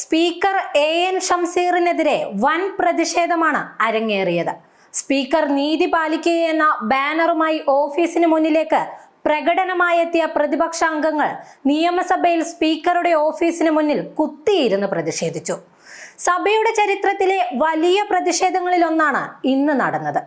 Speaker A N ഷംസീറിനെതിരെ വൻ പ്രതിഷേധമാണ് അരങ്ങേറിയത്. സ്പീക്കർ നീതി പാലിക്കുകയെന്ന ബാനറുമായി ഓഫീസിന് മുന്നിലേക്ക് പ്രകടനമായെത്തിയ പ്രതിപക്ഷ അംഗങ്ങൾ നിയമസഭയിൽ സ്പീക്കറുടെ ഓഫീസിന് മുന്നിൽ കുത്തിയിരുന്ന് പ്രതിഷേധിച്ചു. സഭയുടെ ചരിത്രത്തിലെ വലിയ പ്രതിഷേധങ്ങളിലൊന്നാണ് ഇന്ന് നടന്നത്.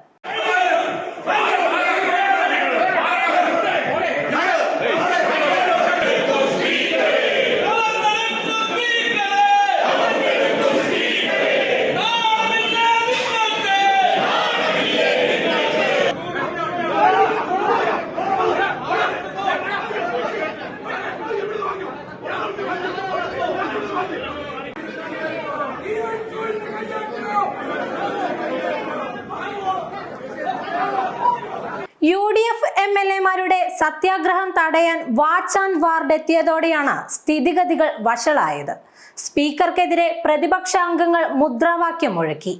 എം എൽ സത്യാഗ്രഹം തടയാൻ വാച്ച് ആൻഡ് വാർഡ് എത്തിയതോടെയാണ് സ്ഥിതിഗതികൾ വഷളായത്. സ്പീക്കർക്കെതിരെ പ്രതിപക്ഷ അംഗങ്ങൾ മുദ്രാവാക്യം മുഴക്കി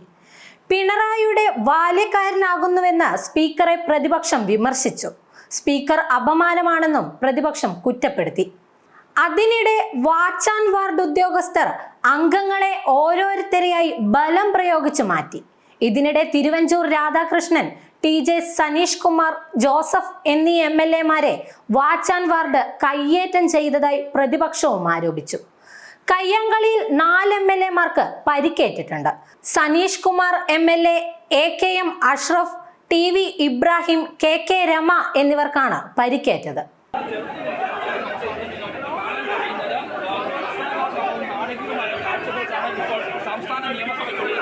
പിണറായിയുടെ ബാല്യക്കാരനാകുന്നുവെന്ന് സ്പീക്കറെ പ്രതിപക്ഷം വിമർശിച്ചു. സ്പീക്കർ അപമാനമാണെന്നും പ്രതിപക്ഷം കുറ്റപ്പെടുത്തി. അതിനിടെ വാച്ച് ആൻഡ് വാർഡ് ഉദ്യോഗസ്ഥർ അംഗങ്ങളെ ഓരോരുത്തരെയായി ബലം പ്രയോഗിച്ചു മാറ്റി. ഇതിനിടെ Thiruvanchoor Radhakrishnan T J Saneesh Kumar Joseph എന്നീ എം എൽ എമാരെ വാച്ച് ആൻഡ് വാർഡ് കയ്യേറ്റം ചെയ്തതായി പ്രതിപക്ഷവും ആരോപിച്ചു. കയ്യാങ്കളിയിൽ നാല് എം എൽ എമാർക്ക് പരിക്കേറ്റിട്ടുണ്ട്. Saneesh Kumar M L A A K M Ashraf T V Ibrahim K K Rema എന്നിവർക്കാണ് പരിക്കേറ്റത്. സംസ്ഥാന നിയമസഭയ്ക്കുള്ളിൽ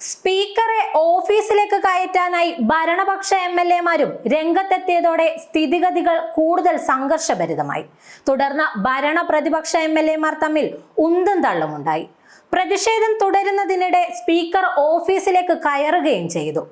സ്പീക്കറെ ഓഫീസിലേക്ക് കയറ്റാനായി ഭരണപക്ഷ എം എൽ എമാരും രംഗത്തെത്തിയതോടെ സ്ഥിതിഗതികൾ കൂടുതൽ സംഘർഷഭരിതമായി. തുടർന്ന് ഭരണപ്രതിപക്ഷ എം എൽ എമാർ തമ്മിൽ ഉന്തും തള്ളുമുണ്ടായി. പ്രതിഷേധം തുടരുന്നതിനിടെ സ്പീക്കർ ഓഫീസിലേക്ക് കയറുകയും ചെയ്തു.